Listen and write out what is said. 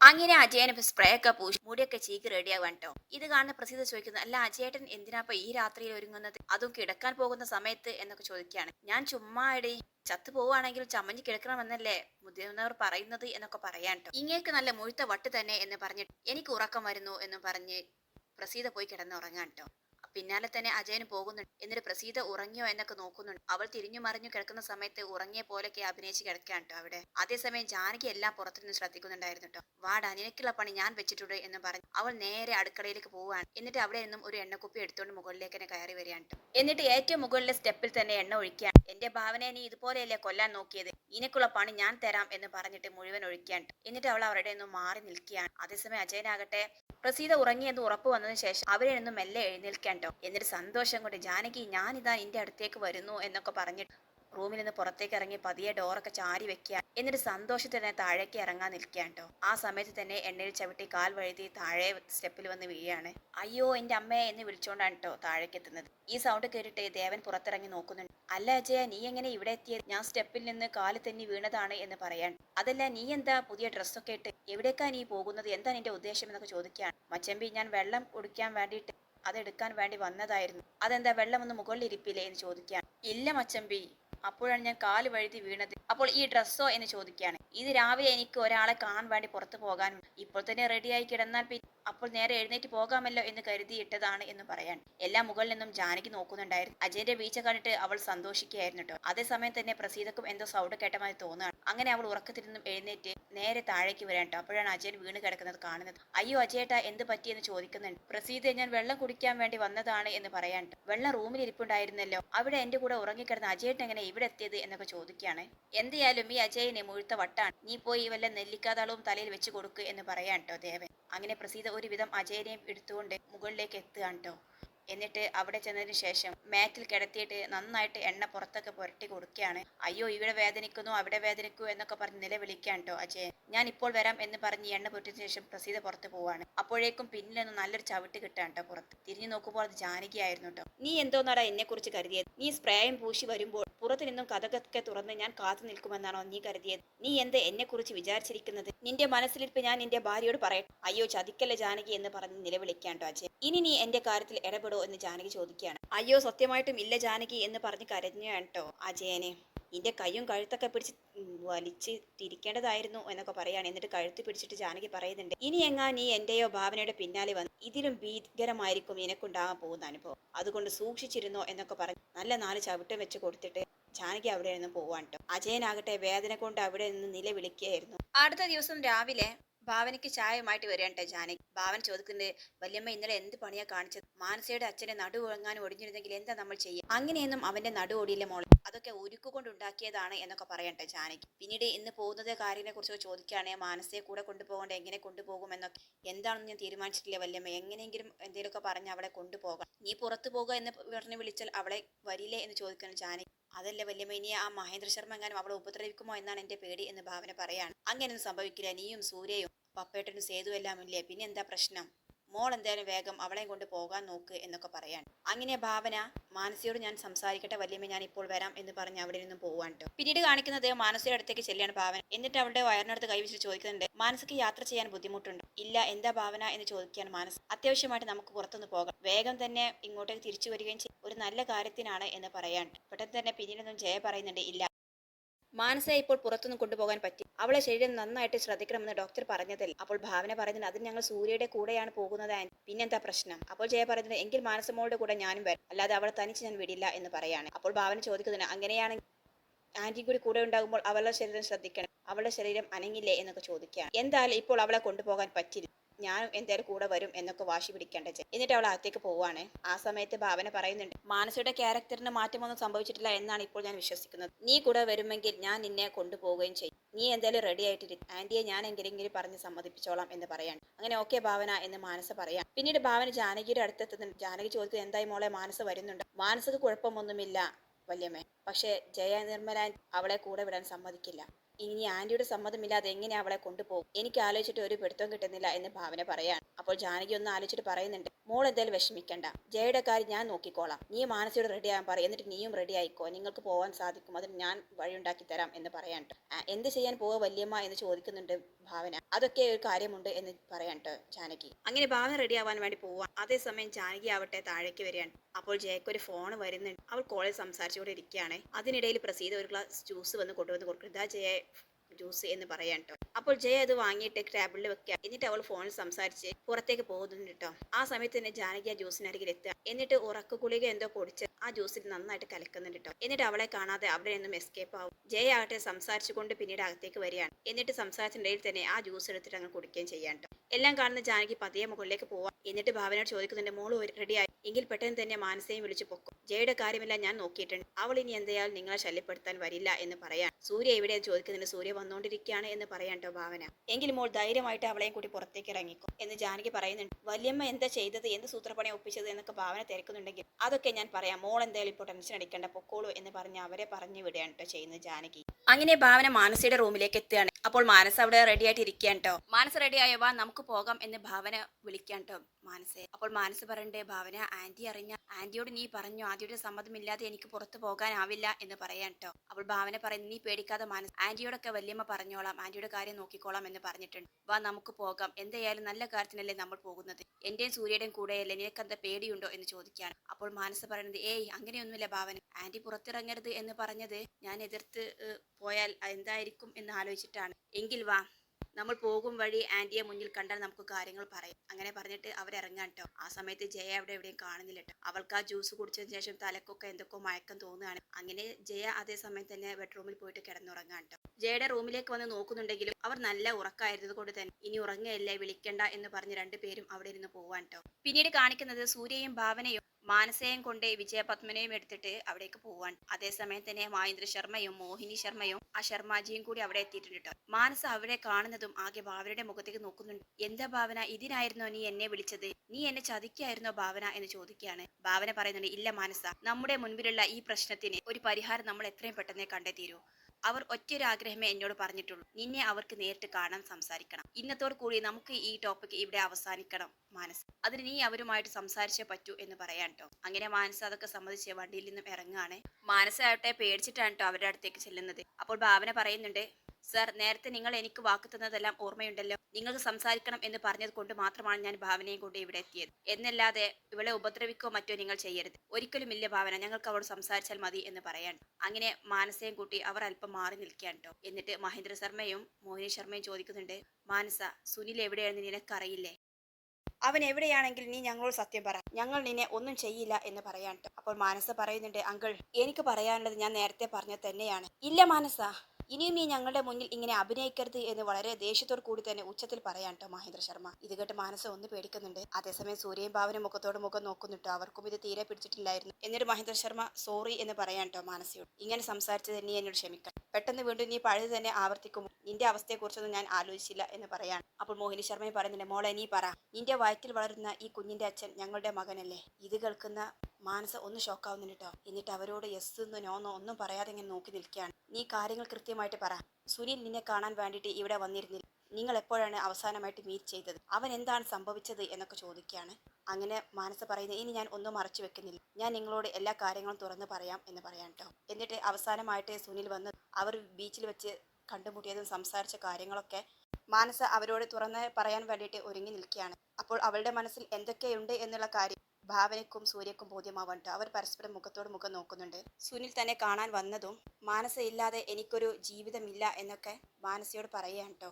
അങ്ങനെ അജയൻ സ്പ്രേ ഒക്കെ പൂശി മുടിയൊക്കെ ചീക്ക് റെഡിയാവാൻ കേട്ടോ ഇത് കാണുന്ന പ്രസിദ്ധ ചോദിക്കുന്നു അല്ല അജയേട്ടൻ എന്തിനാപ്പ ഈ രാത്രിയിൽ ഒരുങ്ങുന്നത്? അതും കിടക്കാൻ പോകുന്ന സമയത്ത്? എന്നൊക്കെ ചോദിക്കുകയാണ്. ഞാൻ ചുമ്മാ ഇടയിൽ ചത്തു പോവുകയാണെങ്കിൽ ചമ്മഞ്ഞ് കിടക്കണമെന്നല്ലേ മുതിർന്നവർ പറയുന്നത്? എന്നൊക്കെ പറയാൻ കേട്ടോ ഇങ്ങേക്ക് നല്ല മുഴുത്ത വട്ട് തന്നെ എന്ന് പറഞ്ഞിട്ട് എനിക്ക് ഉറക്കം വരുന്നു എന്ന് പറഞ്ഞ് പ്രസീത പോയി കിടന്നുറങ്ങാൻ കേട്ടോ പിന്നാലെ തന്നെ അജയന് പോകുന്നുണ്ട് എന്നിട്ട് പ്രസീത ഉറങ്ങിയോ എന്നൊക്കെ നോക്കുന്നുണ്ട്. അവൾ തിരിഞ്ഞു മറിഞ്ഞു കിടക്കുന്ന സമയത്ത് ഉറങ്ങിയ പോലൊക്കെ അഭിനയിച്ച് കിടക്കാൻ കേട്ടോ അവിടെ. അതേസമയം ജാനകി എല്ലാം പുറത്തുനിന്ന് ശ്രദ്ധിക്കുന്നുണ്ടായിരുന്നു കേട്ടോ വാട നിനക്കുള്ള പണി ഞാൻ വെച്ചിട്ടുണ്ട് എന്ന് പറഞ്ഞു. അവൾ നേരെ അടുക്കളയിലേക്ക് പോവാണ് എന്നിട്ട് അവിടെ നിന്നും ഒരു എണ്ണക്കുപ്പി എടുത്തുകൊണ്ട് മുകളിലേക്ക് തന്നെ കയറി വരികയാണ് ട്ടോ. എന്നിട്ട് ഏറ്റവും മുകളിലെ സ്റ്റെപ്പിൽ തന്നെ എണ്ണ ഒഴിക്കുകയാണ്. എന്റെ ഭാവനയെ നീ ഇതുപോലെയല്ലേ കൊല്ലാൻ നോക്കിയത്? ഇനിക്കുള്ള പണി ഞാൻ തരാം എന്ന് പറഞ്ഞിട്ട് മുഴുവൻ ഒഴിക്കാൻ എന്നിട്ട് അവൾ അവരുടെ നിന്നും മാറി നിൽക്കുകയാണ്. അതേസമയം അജയനാകട്ടെ പ്രസീത ഉറങ്ങിയെന്ന് ഉറപ്പ് വന്നതിന് ശേഷം അവരെ നിന്നും മെല്ലെ എഴുന്നേൽക്കാൻ ട്ടോ. എന്നിട്ട് സന്തോഷം കൊണ്ട് ജാനകി ഞാനിതാ നിന്റെ അടുത്തേക്ക് വരുന്നു എന്നൊക്കെ പറഞ്ഞിട്ട് റൂമിൽ നിന്ന് പുറത്തേക്ക് ഇറങ്ങി പതിയെ ഡോറൊക്കെ ചാരി വെക്കുക. എന്നിട്ട് സന്തോഷത്തിൽ തന്നെ താഴേക്ക് ഇറങ്ങാൻ നിൽക്കാൻ ട്ടോ ആ സമയത്ത് തന്നെ എണ്ണയിൽ ചവിട്ടി കാൽ വഴുതി താഴെ സ്റ്റെപ്പിൽ വന്ന് വീഴാണ് അയ്യോ എന്റെ അമ്മയെ എന്ന് വിളിച്ചോണ്ടാണ് കേട്ടോ താഴേക്ക് എത്തുന്നത്. ഈ സൗണ്ട് കേട്ടിട്ട് ദേവൻ പുറത്തിറങ്ങി നോക്കുന്നുണ്ട്. അല്ല അജയ നീ എങ്ങനെ ഇവിടെ എത്തിയത് ഞാൻ സ്റ്റെപ്പിൽ നിന്ന് കാൽ തന്നെ വീണതാണ് എന്ന് പറയാൻ. അതല്ല നീ എന്താ പുതിയ ഡ്രസ്സൊക്കെ ഇട്ട്? എവിടേക്കാ നീ പോകുന്നത്? എന്താ നിന്റെ ഉദ്ദേശം എന്നൊക്കെ ചോദിക്കുകയാണ്. മച്ചമ്പി ഞാൻ വെള്ളം കുടിക്കാൻ വേണ്ടിയിട്ട് അതെടുക്കാൻ വേണ്ടി വന്നതായിരുന്നു. അതെന്താ വെള്ളം ഒന്ന് മുകളിൽ ഇരിപ്പില്ലേ എന്ന് ചോദിക്കുകയാണ്. ഇല്ല മച്ചമ്പി അപ്പോഴാണ് ഞാൻ കാൽ വഴുതി വീണത്. അപ്പോൾ ഈ ഡ്രസ്സോ എന്ന് ചോദിക്കുകയാണ്. ഇത് രാവിലെ എനിക്ക് ഒരാളെ കാണാൻ വേണ്ടി പുറത്തു പോകാനും ഇപ്പോൾ തന്നെ റെഡിയായി കിടന്നാൽ പിന്നെ അപ്പോൾ നേരെ എഴുന്നേറ്റ് പോകാമല്ലോ എന്ന് കരുതിയിട്ടതാണ് എന്ന് പറയാൻ. എല്ലാം മുകളിൽ നിന്നും ജാനകി നോക്കുന്നുണ്ടായിരുന്നു. അജയന്റെ വീഴ്ച കണ്ടിട്ട് അവൾ സന്തോഷിക്കുകയായിരുന്നു കേട്ടോ. അതേസമയം തന്നെ പ്രസീതക്കും എന്തോ സൗണ്ട് കേട്ടമായി തോന്നുകയാണ്. അങ്ങനെ അവൾ ഉറക്കത്തിൽ നിന്നും എഴുന്നേറ്റ് നേരെ താഴേക്ക് വരാട്ടോ അപ്പോഴാണ് അജയൻ വീണ് കിടക്കുന്നത് കാണുന്നത്. അയ്യോ അജയേട്ടാ എന്ത് പറ്റിയെന്ന് ചോദിക്കുന്നുണ്ട്. പ്രസീത ഞാൻ വെള്ളം കുടിക്കാൻ വേണ്ടി വന്നതാണ് എന്ന് പറയാണ്ട് വെള്ളം റൂമിൽ ഇരിപ്പുണ്ടായിരുന്നല്ലോ. അവിടെ എന്റെ കൂടെ ഉറങ്ങിക്കിടന്ന അജയേട്ടൻ എങ്ങനെ ഇവിടെ എത്തിയത് എന്നൊക്കെ ചോദിക്കുകയാണ്. എന്തായാലും ഈ അജയനെ മുഴുത്ത വട്ടാണ്. നീ പോയി വല്ല നെല്ലിക്കാതാളവും തലയിൽ വെച്ച് കൊടുക്കുക എന്ന് പറയാണ്ടോ ദേവൻ. അങ്ങനെ പ്രസീത ഒരുവിധം അജയനെയും എടുത്തുകൊണ്ട് മുകളിലേക്ക് എത്തുകയാണ് കേട്ടോ എന്നിട്ട് അവിടെ ചെന്നതിന് ശേഷം മാറ്റിൽ കിടത്തിയിട്ട് നന്നായിട്ട് എണ്ണ പുറത്തൊക്കെ പുരട്ടി കൊടുക്കുകയാണ്. അയ്യോ ഇവിടെ വേദനിക്കുന്നു അവിടെ വേദനിക്കൂ എന്നൊക്കെ പറഞ്ഞ് നിലവിളിക്കാൻ കേട്ടോ അജയൻ. ഞാൻ ഇപ്പോൾ വരാം എന്ന് പറഞ്ഞ് എണ്ണ പുരട്ടിയതിനു ശേഷം പ്രസീത പുറത്ത് പോവാണ്. അപ്പോഴേക്കും പിന്നിൽ നിന്ന് നല്ലൊരു ചവിട്ട് കിട്ടാൻ കേട്ടോ പുറത്ത്. തിരിഞ്ഞു നോക്കുമ്പോൾ അത് ജാനകിയായിരുന്നു കേട്ടോ. നീ എന്തോന്നാടാ എന്നെ കുറിച്ച് കരുതിയത്? നീ സ്പ്രേയും പൂശി വരുമ്പോൾ പുറത്തു നിന്നും കഥകൊക്കെ തുറന്ന് ഞാൻ കാത്തു നിൽക്കുമെന്നാണോ നീ കരുതിയത്? നീ എന്ത് എന്നെ കുറിച്ച് വിചാരിച്ചിരിക്കുന്നത്? നിന്റെ മനസ്സിലിരിപ്പ് ഞാൻ നിന്റെ ഭാര്യയോട് പറയട്ടെ. അയ്യോ ചതിക്കല്ല ജാനകി എന്ന് പറഞ്ഞ് നിലവിളിക്കാൻ കേട്ടോ അജയൻ. ഇനി നീ എന്റെ കാര്യത്തിൽ ഇടപെടോ എന്ന് ജാനകി ചോദിക്കുകയാണ്. അയ്യോ സത്യമായിട്ടും ഇല്ല ജാനകി എന്ന് പറഞ്ഞ് കരഞ്ഞാണ് കേട്ടോ അജയനെ. നിന്റെ കയ്യും കഴുത്തൊക്കെ പിടിച്ച് വലിച്ച് തിരിക്കേണ്ടതായിരുന്നു എന്നൊക്കെ പറയാണ്. എന്നിട്ട് കഴുത്ത് പിടിച്ചിട്ട് ജാനകി പറയുന്നുണ്ട് ഇനി എങ്ങാ നീ എന്റെയോ ഭാവനയുടെ പിന്നാലെ വന്നു ഇതിലും ഭീകരമായിരിക്കും നിനക്കുണ്ടാകാൻ പോകുന്ന അനുഭവം. അതുകൊണ്ട് സൂക്ഷിച്ചിരുന്നോ എന്നൊക്കെ പറഞ്ഞ് നല്ല നാല് ചവിട്ടം വെച്ച് കൊടുത്തിട്ട് ജാനകി അവിടെ നിന്ന് പോവാൻ കേട്ടോ അജയനാകട്ടെ വേദന കൊണ്ട് അവിടെ നിന്ന് നിലവിളിക്കുകയായിരുന്നു. അടുത്ത ദിവസം രാവിലെ ഭാവനയ്ക്ക് ചായയുമായിട്ട് വരേണ്ട ജാനകി. ഭാവൻ ചോദിക്കുന്നത് വല്യമ്മ ഇന്നലെ എന്ത് പണിയാ കാണിച്ചത്? മാനസയുടെ അച്ഛനെ നടു ഒഴങ്ങാനും ഒടിഞ്ഞിരുന്നെങ്കിൽ എന്താ നമ്മൾ ചെയ്യുക അങ്ങനെയൊന്നും അവന്റെ നടു ഓടിയില്ല മോളെ. അതൊക്കെ ഉരുക്കുകൊണ്ടുണ്ടാക്കിയതാണ് എന്നൊക്കെ പറയട്ടെ ജാനകി. പിന്നീട് ഇന്ന് പോകുന്നത് കാര്യനെ കുറിച്ച് ചോദിക്കുകയാണെങ്കിൽ മാനസയെ കൂടെ കൊണ്ടുപോകേണ്ട എങ്ങനെ കൊണ്ടുപോകും എന്നൊക്കെ. എന്താണെന്ന് ഞാൻ തീരുമാനിച്ചിട്ടില്ല വല്യമ്മ. എങ്ങനെയെങ്കിലും എന്തെങ്കിലുമൊക്കെ പറഞ്ഞ് അവളെ കൊണ്ടുപോകാം. നീ പുറത്തു പോകുക എന്ന് പറഞ്ഞ് വിളിച്ചാൽ അവളെ വരില്ലേ എന്ന് ചോദിക്കണം ജാനകി. അതല്ല വല്യമ്മ ഇനി ആ മഹേന്ദ്ര ശർമ്മ എങ്ങാനും അവളെ ഉപദ്രവിക്കുമോ എന്നാണ് എന്റെ പേടി എന്ന് ഭാവന പറയാണ്. അങ്ങനെയൊന്നും സംഭവിക്കില്ല. നീയും സൂര്യയും പപ്പേട്ടനും സേതു എല്ലാം ഇല്ലേ? പിന്നെ എന്താ പ്രശ്നം? മോൾ എന്തായാലും വേഗം അവളെയും കൊണ്ട് പോകാൻ നോക്ക് എന്നൊക്കെ പറയാൻ അങ്ങനെ ഭാവന മാനസിയോട് ഞാൻ സംസാരിക്കട്ടെ വല്യമ്മ ഞാൻ ഇപ്പോൾ വരാം എന്ന് പറഞ്ഞ് അവിടെ നിന്നും പോവാൻ പിന്നീട് കാണിക്കുന്നത് മാനസിയുടെ അടുത്തേക്ക് ചെല്ലാണ് ഭാവന. എന്നിട്ട് അവളുടെ വയറിനടുത്ത് കൈവച്ച് ചോദിക്കുന്നുണ്ട് മാനസിക്ക് യാത്ര ചെയ്യാൻ ബുദ്ധിമുട്ടുണ്ട്? ഇല്ല എന്താ ഭാവന? എന്ന് ചോദിക്കാൻ മാനസ്. അത്യാവശ്യമായിട്ട് നമുക്ക് പുറത്തുനിന്ന് പോകാം. വേഗം തന്നെ ഇങ്ങോട്ടേക്ക് തിരിച്ചു വരികയും ഒരു നല്ല കാര്യത്തിനാണ് എന്ന് പറയാൻ പെട്ടെന്ന് തന്നെ പിന്നീടൊന്നും ജയ പറയുന്നുണ്ട് ഇല്ല മാനസയെ ഇപ്പോൾ പുറത്തുനിന്ന് കൊണ്ടുപോകാൻ പറ്റി. അവളെ ശരീരം നന്നായിട്ട് ശ്രദ്ധിക്കണമെന്ന് ഡോക്ടർ പറഞ്ഞതല്ലേ. അപ്പോൾ ഭാവന പറയുന്നത് അത് ഞങ്ങൾ സൂര്യയുടെ കൂടെയാണ് പോകുന്നത് പിന്നെന്താ പ്രശ്നം? അപ്പോൾ ജയ പറയുന്നത് എങ്കിൽ മാനസമോളുടെ കൂടെ ഞാനും വരും. അല്ലാതെ അവളെ തനിച്ച് ഞാൻ വിടില്ല എന്ന് പറയാണ്. അപ്പോൾ ഭാവന ചോദിക്കുന്നത് അങ്ങനെയാണെങ്കിൽ ആന്റി കൂടി കൂടെ ഉണ്ടാകുമ്പോൾ അവളുടെ ശരീരം ശ്രദ്ധിക്കണം. അവളുടെ ശരീരം അനങ്ങില്ലേ? എന്നൊക്കെ ചോദിക്കുകയാണ്. എന്തായാലും ഇപ്പോൾ അവളെ കൊണ്ടുപോകാൻ പറ്റില്ല. ഞാൻ എന്തായാലും കൂടെ വരും എന്നൊക്കെ വാശി പിടിക്കേണ്ട എന്നിട്ട് അവൾ അകത്തേക്ക് പോവാണ് ആ സമയത്ത് ഭാവന പറയുന്നുണ്ട് മാനസയുടെ ക്യാരക്ടറിന് മാറ്റമൊന്നും സംഭവിച്ചിട്ടില്ല എന്നാണ് ഇപ്പോൾ ഞാൻ വിശ്വസിക്കുന്നത്. നീ കൂടെ വരുമെങ്കിൽ ഞാൻ നിന്നെ കൊണ്ടുപോവുകയും ചെയ്യും. നീ എന്തായാലും റെഡി ആയിട്ടിരിക്കും. ആന്റിയെ ഞാൻ എങ്കിലെങ്കിലും പറഞ്ഞ് സമ്മതിപ്പിച്ചോളാം എന്ന് പറയാൻ അങ്ങനെ ഓക്കെ ഭാവന എന്ന് മാനസ പറയാം. പിന്നീട് ഭാവന ജാനകിയുടെ അടുത്തെത്തുന്നുണ്ട് ജാനകി ചോദിക്കുന്നത് എന്തായി മോളെ മാനസ വരുന്നുണ്ട്? മാനസക്ക് കുഴപ്പമൊന്നുമില്ല വല്യമ്മേ. പക്ഷേ ജയ നിർമ്മല അവളെ കൂടെ വിടാൻ സമ്മതിക്കില്ല. ഇനി ആന്റിയുടെ സമ്മതമില്ലാതെ എങ്ങനെ അവളെ കൊണ്ടുപോകും? എനിക്ക് ആലോചിച്ചിട്ട് ഒരു പിടുത്തം കിട്ടുന്നില്ല എന്ന് ഭാവന പറയാണ്. അപ്പോൾ ജാനകി ഒന്ന് ആലോചിച്ചിട്ട് പറയുന്നുണ്ട്. മോൾ എന്തായാലും വിഷമിക്കണ്ട. ജയയുടെ കാര്യം ഞാൻ നോക്കിക്കോളാം. നീ മാനസിയോട് റെഡി ആകാൻ പറയും. എന്നിട്ട് നീയും റെഡി ആയിക്കോ. നിങ്ങൾക്ക് പോകാൻ സാധിക്കും. അതിന് ഞാൻ വഴിയുണ്ടാക്കി തരാം എന്ന് പറയാനുണ്ട്. എന്ത് ചെയ്യാൻ പോവുക വല്യമ്മ എന്ന് ചോദിക്കുന്നുണ്ട് ഭാവന. അതൊക്കെ ഒരു കാര്യമുണ്ട് എന്ന് പറയാനുണ്ട് ജാനകി. അങ്ങനെ ഭാവന റെഡി ആവാൻ വേണ്ടി പോവാ. അതേസമയം ജാനകി ആവട്ടെ താഴേക്ക് വരികയാണ്. അപ്പോൾ ജയക്ക് ഒരു ഫോൺ വരുന്നുണ്ട്. അവൾ കോളേജ് സംസാരിച്ചുകൊണ്ട് ഇരിക്കുകയാണ് അതിനിടയിൽ പ്രസീത ഒരു ഗ്ലാസ് ജ്യൂസ് വന്ന് കൊണ്ടുവന്ന് ഇതാ ജയ ജ്യൂസ് എന്ന് പറയാൻ കേട്ടോ അപ്പോൾ ജയ അത് വാങ്ങിയിട്ട് ടേബിളിൽ വെക്കുക എന്നിട്ട് അവൾ ഫോണിൽ സംസാരിച്ച് പുറത്തേക്ക് പോകുന്നുണ്ട് കേട്ടോ ആ സമയത്ത് തന്നെ ജാനകി ആ ജ്യൂസിനരികിൽ എത്തുക. എന്നിട്ട് ഉറക്ക ഗുളിക എന്തോ പൊടിച്ച് ആ ജ്യൂസിൽ നന്നായിട്ട് കലക്കുന്നുണ്ട് കേട്ടോ എന്നിട്ട് അവളെ കാണാതെ അവിടെ നിന്നും എസ്കേപ്പ് ആവും. ജയ ആകട്ടെ സംസാരിച്ചുകൊണ്ട് പിന്നീട് അകത്തേക്ക് വരികയാണ്. എന്നിട്ട് സംസാരത്തിനിടയിൽ തന്നെ ആ ജ്യൂസ് എടുത്തിട്ട് അങ്ങ് കുടിക്കുകയും ചെയ്യാൻ കേട്ടോ എല്ലാം കാണുന്ന ജാനകി പതിയെ മുകളിലേക്ക് പോവാം. എന്നിട്ട് ഭാവനയോട് ചോദിക്കുന്നുണ്ട് മോൾ റെഡിയായി. എങ്കിൽ പെട്ടെന്ന് തന്നെ മാനസയും വിളിച്ചു പൊക്കും. ജയയുടെ കാര്യമെല്ലാം ഞാൻ നോക്കിയിട്ടുണ്ട്. അവൾ ഇനി എന്തായാലും നിങ്ങളെ ശല്യപ്പെടുത്താൻ വരില്ല എന്ന് പറയാൻ സൂര്യ എവിടെയാണ് ചോദിക്കുന്നുണ്ട് സൂര്യ വന്നുകൊണ്ടിരിക്കുകയാണ് എന്ന് പറയാൻ കേട്ടോ ഭാവന? എങ്കിൽ മോൾ ധൈര്യമായിട്ട് അവളെയും കൂടി പുറത്തേക്ക് ഇറങ്ങിക്കും എന്ന് ജാനകി പറയുന്നുണ്ട്. വല്യമ്മ എന്താ ചെയ്തത്? എന്ത് സൂത്രപ്പണി ഒപ്പിച്ചത്? എന്നൊക്കെ ഭാവന തിരക്കുന്നുണ്ടെങ്കിൽ അതൊക്കെ ഞാൻ പറയാം. മോൾ എന്തായാലും ഇപ്പോൾ ടെൻഷൻ അടിക്കേണ്ട. പൊക്കോളൂ എന്ന് പറഞ്ഞ് അവരെ പറഞ്ഞു വിടുകയാണ് കേട്ടോ ചെയ്യുന്നത് ജാനകി. അങ്ങനെ ഭാവന മാനസയുടെ റൂമിലേക്ക് എത്തുകയാണ്. അപ്പോൾ മാനസ അവിടെ റെഡി ആയിട്ട് ഇരിക്കുകയാണ് കേട്ടോ മാനസ റെഡി ആയോ? വാ നമുക്ക് പോകാം എന്ന് ഭാവന വിളിക്കാൻ കേട്ടോ മാനസെ അപ്പോൾ മാനസ് പറയണ്ടേ ഭാവന ആന്റി അറിഞ്ഞ ആന്റിയോട് നീ പറഞ്ഞു? ആദ്യയുടെ സമ്മതമില്ലാതെ എനിക്ക് പുറത്തു പോകാനാവില്ല എന്ന് പറയാൻ കേട്ടോ അപ്പോൾ ഭാവന പറയുന്നു നീ പേടിക്കാതെ മാനസ് ആന്റിയോടൊക്കെ വല്യമ്മ പറഞ്ഞോളാം. ആന്റിയുടെ കാര്യം നോക്കിക്കോളാം എന്ന് പറഞ്ഞിട്ടുണ്ട്. വാ നമുക്ക് പോകാം. എന്തായാലും നല്ല കാര്യത്തിനല്ലേ നമ്മൾ പോകുന്നത്. എന്റെയും സൂര്യയുടെയും കൂടെയല്ലേ നിനക്കെന്താ പേടിയുണ്ടോ എന്ന് ചോദിക്കുകയാണ്. അപ്പോൾ മാനസ പറയുന്നത് ഏയ് അങ്ങനെയൊന്നുമില്ല ഭാവന ആന്റി പുറത്തിറങ്ങരുത് എന്ന് പറഞ്ഞത് ഞാൻ എതിർത്ത് പോയാൽ എന്തായിരിക്കും എന്ന് ആലോചിച്ചിട്ടാണ്. എങ്കിൽ വാ നമ്മൾ പോകും വഴി ആന്റിയെ മുന്നിൽ കണ്ടാൽ നമുക്ക് കാര്യങ്ങൾ പറയാം. അങ്ങനെ പറഞ്ഞിട്ട് അവരിറങ്ങാൻ കേട്ടോ ആ സമയത്ത് ജയ അവിടെ എവിടെയും കാണുന്നില്ല കേട്ടോ അവൾക്ക് ആ ജ്യൂസ് കുടിച്ചതിന് ശേഷം തലക്കൊക്കെ എന്തൊക്കെ മയക്കം തോന്നുകയാണ്. അങ്ങനെ ജയ അതേ സമയം തന്നെ ബെഡ്റൂമിൽ പോയിട്ട് കിടന്നുറങ്ങാൻ കേട്ടോ ജയയുടെ റൂമിലേക്ക് വന്ന് നോക്കുന്നുണ്ടെങ്കിലും അവർ നല്ല ഉറക്കമായിരുന്നത് കൊണ്ട് തന്നെ. ഇനി ഉറങ്ങയല്ലേ വിളിക്കണ്ട എന്ന് പറഞ്ഞ് രണ്ടുപേരും അവിടെ ഇരുന്ന് പോവാൻ കേട്ടോ പിന്നീട് കാണിക്കുന്നത് സൂര്യയും ഭാവനയും മാനസയും കൊണ്ട് വിജയപത്മനെയും എടുത്തിട്ട് അവിടേക്ക് പോവാൻ അതേസമയം തന്നെ മഹേന്ദ്ര ശർമ്മയും മോഹിനി ശർമ്മയും ആ ശർമാജിയും കൂടി അവിടെ എത്തിയിട്ടുണ്ട് കേട്ടോ മാനസ അവരെ കാണുന്നതും ആകെ ഭാവനയുടെ മുഖത്തേക്ക് നോക്കുന്നുണ്ട്. എന്താ ഭാവന? ഇതിനായിരുന്നോ നീ എന്നെ വിളിച്ചത്? നീ എന്നെ ചതിക്കായിരുന്നോ ഭാവന? എന്ന് ചോദിക്കുകയാണ്. ഭാവന പറയുന്നുണ്ട് ഇല്ല മാനസ നമ്മുടെ മുൻപിലുള്ള ഈ പ്രശ്നത്തിന് ഒരു പരിഹാരം നമ്മൾ എത്രയും പെട്ടെന്നേ കണ്ടെത്തിയൂ അവർ ഒറ്റയൊരു ആഗ്രഹമേ എന്നോട് പറഞ്ഞിട്ടുള്ളൂ. നിന്നെ അവർക്ക് നേരിട്ട് കാണാൻ സംസാരിക്കണം. ഇന്നത്തോടു കൂടി നമുക്ക് ഈ ടോപ്പിക് ഇവിടെ അവസാനിക്കണം മാനസ്. അതിന് നീ അവരുമായിട്ട് സംസാരിച്ചേ പറ്റൂ എന്ന് പറയാൻ കേട്ടോ അങ്ങനെ മാനസ് അതൊക്കെ സമ്മതിച്ച് വണ്ടിയിൽ നിന്നും ഇറങ്ങുകയാണ് മാനസാവട്ടെ പേടിച്ചിട്ടാണ് കേട്ടോ അവരുടെ അടുത്തേക്ക് ചെല്ലുന്നത്. അപ്പോൾ ഭാവന പറയുന്നുണ്ട് സർ നേരത്തെ നിങ്ങൾ എനിക്ക് വാക്ക് തന്നതെല്ലാം ഓർമ്മയുണ്ടല്ലോ. നിങ്ങൾക്ക് സംസാരിക്കണം എന്ന് പറഞ്ഞത് കൊണ്ട് മാത്രമാണ് ഞാൻ ഭാവനയും കൊണ്ട് ഇവിടെ എത്തിയത്. എന്നല്ലാതെ ഇവളെ ഉപദ്രവിക്കോ മറ്റോ നിങ്ങൾ ചെയ്യരുത്. ഒരിക്കലും ഇല്ല ഭാവന ഞങ്ങൾക്ക് അവൾ സംസാരിച്ചാൽ മതി എന്ന് പറയാൻ. അങ്ങനെ മാനസയും കൂട്ടി അവർ അല്പം മാറി നിൽക്കാൻ കേട്ടോ എന്നിട്ട് മഹേന്ദ്ര ശർമ്മയും മോഹിനി ശർമ്മയും ചോദിക്കുന്നുണ്ട് മാനസ സുനിൽ എവിടെയാണെന്ന് നിനക്കറിയില്ലേ? അവൻ എവിടെയാണെങ്കിൽ നീ ഞങ്ങളോട് സത്യം പറ. ഞങ്ങൾ നിന്നെ ഒന്നും ചെയ്യില്ല എന്ന് പറയാൻ അപ്പോൾ മാനസ പറയുന്നുണ്ട് അങ്കിൾ എനിക്ക് പറയാനുള്ളത് ഞാൻ നേരത്തെ പറഞ്ഞത് തന്നെയാണ്. ഇല്ല മാനസ. ഇനിയും നീ ഞങ്ങളുടെ മുന്നിൽ ഇങ്ങനെ അഭിനയിക്കരുത് എന്ന് വളരെ ദേഷ്യത്തോട് കൂടി തന്നെ ഉച്ചത്തിൽ പറയാൻ കേട്ടോ മഹേന്ദ്ര ശർമ്മ. ഇത് കേട്ട് മാനസ ഒന്ന് പേടിക്കുന്നുണ്ട്. അതേസമയം സൂര്യയും ഭാവനും മുഖത്തോട് മുഖം നോക്കുന്നുട്ടോ അവർക്കും ഇത് തീരെ പിടിച്ചിട്ടില്ലായിരുന്നു. എന്നിട്ട് മഹേന്ദ്ര ശർമ്മ സോറി എന്ന് പറയാൻ കേട്ടോ മാനസയോട്. ഇങ്ങനെ സംസാരിച്ചത് നീ എന്നോട് ക്ഷമിക്കണം. പെട്ടെന്ന് വീണ്ടും നീ പഴയത് തന്നെ ആവർത്തിക്കും. നിന്റെ അവസ്ഥയെക്കുറിച്ചൊന്നും ഞാൻ ആലോചിച്ചില്ല എന്ന് പറയാൻ അപ്പോൾ മോഹിനി ശർമ്മയെ പറയുന്നുണ്ട് മോളെ നീ പറ. നിന്റെ വയറ്റിൽ വളരുന്ന ഈ കുഞ്ഞിന്റെ അച്ഛൻ ഞങ്ങളുടെ മകനല്ലേ? ഇത് കേൾക്കുന്ന മാനസ ഒന്ന് ഷോക്കാവുന്നുണ്ട് കേട്ടോ എന്നിട്ട് അവരോട് യെസ് എന്നോ നോന്നോ ഒന്നും പറയാതെ ഇങ്ങനെ നോക്കി നിൽക്കുകയാണ്. നീ കാര്യങ്ങൾ കൃത്യമായിട്ട് പറ. സുനിൽ നിന്നെ കാണാൻ വേണ്ടിയിട്ട് ഇവിടെ വന്നിരുന്നില്ല. നിങ്ങൾ എപ്പോഴാണ് അവസാനമായിട്ട് മീറ്റ് ചെയ്തത്? അവൻ എന്താണ് സംഭവിച്ചത് എന്നൊക്കെ ചോദിക്കുകയാണ്. അങ്ങനെ മാനസ പറയുന്നത് ഇനി ഞാൻ ഒന്നും മറച്ചു വെക്കുന്നില്ല. ഞാൻ നിങ്ങളോട് എല്ലാ കാര്യങ്ങളും തുറന്ന് പറയാം എന്ന് പറയാം കേട്ടോ എന്നിട്ട് അവസാനമായിട്ട് സുനിൽ വന്ന് അവർ ബീച്ചിൽ വെച്ച് കണ്ടുമുട്ടിയതും സംസാരിച്ച കാര്യങ്ങളൊക്കെ മാനസ അവരോട് തുറന്ന് പറയാൻ വേണ്ടിയിട്ട് ഒരുങ്ങി നിൽക്കുകയാണ്. അപ്പോൾ അവളുടെ മനസ്സിൽ എന്തൊക്കെയുണ്ട് എന്നുള്ള കാര്യം ഭാവനയ്ക്കും സൂര്യക്കും ബോധ്യമാവാൻ അവർ പരസ്പരം മുഖത്തോട് മുഖം നോക്കുന്നുണ്ട്. സുനിൽ തന്നെ കാണാൻ വന്നതും മാനസയില്ലാതെ എനിക്കൊരു ജീവിതമില്ല എന്നൊക്കെ മാനസയോട് പറയുകയാണ് കേട്ടോ